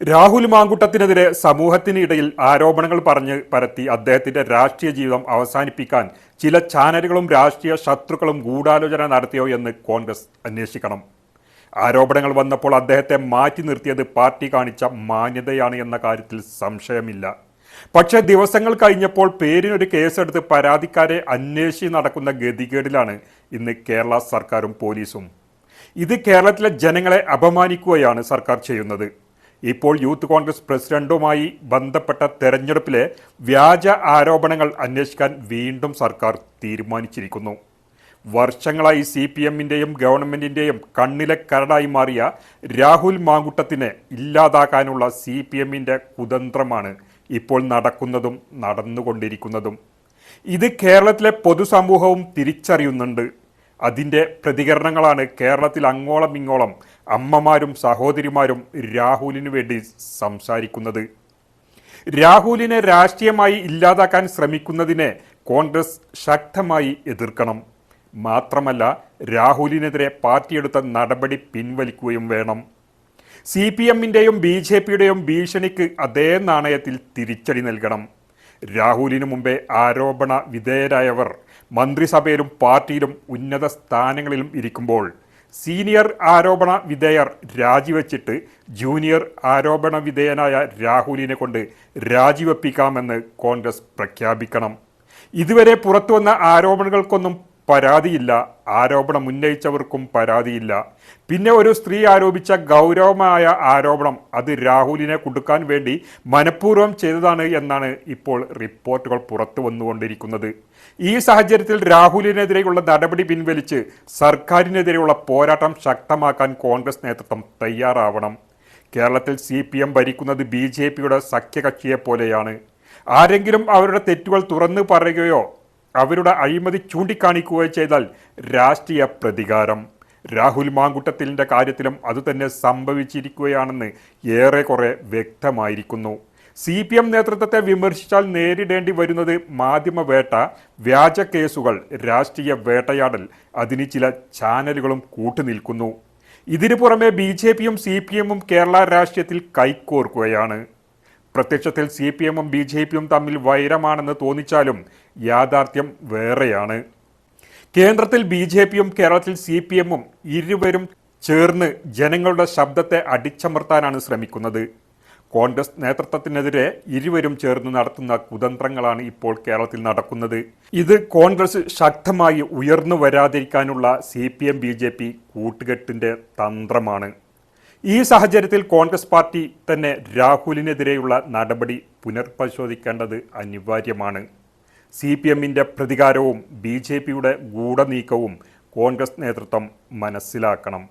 രാഹുൽ മാങ്കുട്ടത്തിനെതിരെ സമൂഹത്തിനിടയിൽ ആരോപണങ്ങൾ പറഞ്ഞ് പരത്തി അദ്ദേഹത്തിന്റെ രാഷ്ട്രീയ ജീവിതം അവസാനിപ്പിക്കാൻ ചില ചാനലുകളും രാഷ്ട്രീയ ശത്രുക്കളും ഗൂഢാലോചന നടത്തിയോ എന്ന് കോൺഗ്രസ് അന്വേഷിക്കണം. ആരോപണങ്ങൾ വന്നപ്പോൾ അദ്ദേഹത്തെ മാറ്റി നിർത്തിയത് പാർട്ടി കാണിച്ച മാന്യതയാണ് എന്ന കാര്യത്തിൽ സംശയമില്ല. പക്ഷേ ദിവസങ്ങൾ കഴിഞ്ഞപ്പോൾ പേരിനൊരു കേസെടുത്ത് പരാതിക്കാരെ അന്വേഷിച്ച് നടക്കുന്ന ഗതികേടിലാണ് ഇന്ന് കേരള സർക്കാരും പോലീസും. ഇത് കേരളത്തിലെ ജനങ്ങളെ അപമാനിക്കുകയാണ് സർക്കാർ ചെയ്യുന്നത്. ഇപ്പോൾ യൂത്ത് കോൺഗ്രസ് പ്രസിഡന്റുമായി ബന്ധപ്പെട്ട തെരഞ്ഞെടുപ്പിലെ വ്യാജ ആരോപണങ്ങൾ അന്വേഷിക്കാൻ വീണ്ടും സർക്കാർ തീരുമാനിച്ചിരിക്കുന്നു. വർഷങ്ങളായി സി പി എമ്മിന്റെയും ഗവൺമെന്റിന്റെയും കണ്ണിലെ കരടായി മാറിയ രാഹുൽ മാങ്കുട്ടത്തിനെ ഇല്ലാതാക്കാനുള്ള സി പി എമ്മിന്റെ കുതന്ത്രമാണ് ഇപ്പോൾ നടക്കുന്നതും നടന്നുകൊണ്ടിരിക്കുന്നതും. ഇത് കേരളത്തിലെ പൊതുസമൂഹവും തിരിച്ചറിയുന്നുണ്ട്. അതിന്റെ പ്രതികരണങ്ങളാണ് കേരളത്തിൽ അങ്ങോളം ഇങ്ങോളം അമ്മമാരും സഹോദരിമാരും രാഹുലിനു വേണ്ടി സംസാരിക്കുന്നത്. രാഹുലിനെ രാഷ്ട്രീയമായി ഇല്ലാതാക്കാൻ ശ്രമിക്കുന്നതിനെ കോൺഗ്രസ് ശക്തമായി എതിർക്കണം. മാത്രമല്ല രാഹുലിനെതിരെ പാർട്ടിയെടുത്ത നടപടി പിൻവലിക്കുകയും വേണം. സി പി എമ്മിന്റെയും ബി ജെ പിയുടെയും ഭീഷണിക്ക് അതേ നാണയത്തിൽ തിരിച്ചടി നൽകണം. രാഹുലിനു മുമ്പേ ആരോപണ വിധേയരായവർ മന്ത്രിസഭയിലും പാർട്ടിയിലും ഉന്നത സ്ഥാനങ്ങളിലും ഇരിക്കുമ്പോൾ സീനിയർ ആരോപണ വിധേയർ രാജിവെച്ചിട്ട് ജൂനിയർ ആരോപണ വിധേയനായ രാഹുലിനെ കൊണ്ട് രാജിവെപ്പിക്കാമെന്ന് കോൺഗ്രസ് പ്രഖ്യാപിക്കണം. ഇതുവരെ പുറത്തുവന്ന ആരോപണങ്ങൾക്കൊന്നും പരാതിയില്ല. ആരോപണം ഉന്നയിച്ചവർക്കും പരാതിയില്ല. പിന്നെ ഒരു സ്ത്രീ ആരോപിച്ച ഗൗരവമായ ആരോപണം അത് രാഹുലിനെ കൊടുക്കാൻ വേണ്ടി മനഃപൂർവം ചെയ്തതാണ് എന്നാണ് ഇപ്പോൾ റിപ്പോർട്ടുകൾ പുറത്തു വന്നുകൊണ്ടിരിക്കുന്നത്. ഈ സാഹചര്യത്തിൽ രാഹുലിനെതിരെയുള്ള നടപടി പിൻവലിച്ച് സർക്കാരിനെതിരെയുള്ള പോരാട്ടം ശക്തമാക്കാൻ കോൺഗ്രസ് നേതൃത്വം തയ്യാറാവണം. കേരളത്തിൽ സി പി എം ഭരിക്കുന്നത് ബി ജെ പിയുടെ സഖ്യകക്ഷിയെ പോലെയാണ് ആരെങ്കിലും അവരുടെ തെറ്റുകൾ തുറന്നു പറയുകയോ അവരുടെ അഴിമതി ചൂണ്ടിക്കാണിക്കുകയോ ചെയ്താൽ രാഷ്ട്രീയ പ്രതികാരം. രാഹുൽ മാങ്കുട്ടത്തിലിന്റെ കാര്യത്തിലും അതുതന്നെ സംഭവിച്ചിരിക്കുകയാണെന്ന് ഏറെക്കുറെ വ്യക്തമായിരിക്കുന്നു. സി പി എം നേതൃത്വത്തെ വിമർശിച്ചാൽ നേരിടേണ്ടി വരുന്നത് മാധ്യമവേട്ട വ്യാജ കേസുകൾ രാഷ്ട്രീയ വേട്ടയാടൽ അതിന് ചില ചാനലുകളും കൂട്ടുനിൽക്കുന്നു. ഇതിനു പുറമെ ബി ജെ പിയും സി പി എമ്മും കേരള രാഷ്ട്രീയത്തിൽ കൈക്കോർക്കുകയാണ് പ്രത്യക്ഷത്തിൽ സി പി എമ്മും ബി ജെ പിയും തമ്മിൽ വൈരമാണെന്ന് തോന്നിച്ചാലും യാഥാർത്ഥ്യം വേറെയാണ്. കേന്ദ്രത്തിൽ ബി ജെ പിയും കേരളത്തിൽ സി പി എമ്മും ഇരുവരും ചേർന്ന് ജനങ്ങളുടെ ശബ്ദത്തെ അടിച്ചമർത്താനാണ് ശ്രമിക്കുന്നത്. കോൺഗ്രസ് നേതൃത്വത്തിനെതിരെ ഇരുവരും ചേർന്ന് നടത്തുന്ന കുതന്ത്രങ്ങളാണ് ഇപ്പോൾ കേരളത്തിൽ നടക്കുന്നത്. ഇത് കോൺഗ്രസ് ശക്തമായി ഉയർന്നു വരാതിരിക്കാനുള്ള C P M B J P കൂട്ടുകെട്ടിന്റെ തന്ത്രമാണ്. ഈ സാഹചര്യത്തിൽ കോൺഗ്രസ് പാർട്ടി തന്നെ രാഹുലിനെതിരെയുള്ള നടപടി പുനർപരിശോധിക്കേണ്ടത് അനിവാര്യമാണ്. സി പി എമ്മിന്റെ പ്രതികാരവും ബി ജെ പിയുടെ ഗൂഢനീക്കവും കോൺഗ്രസ് നേതൃത്വം മനസ്സിലാക്കണം.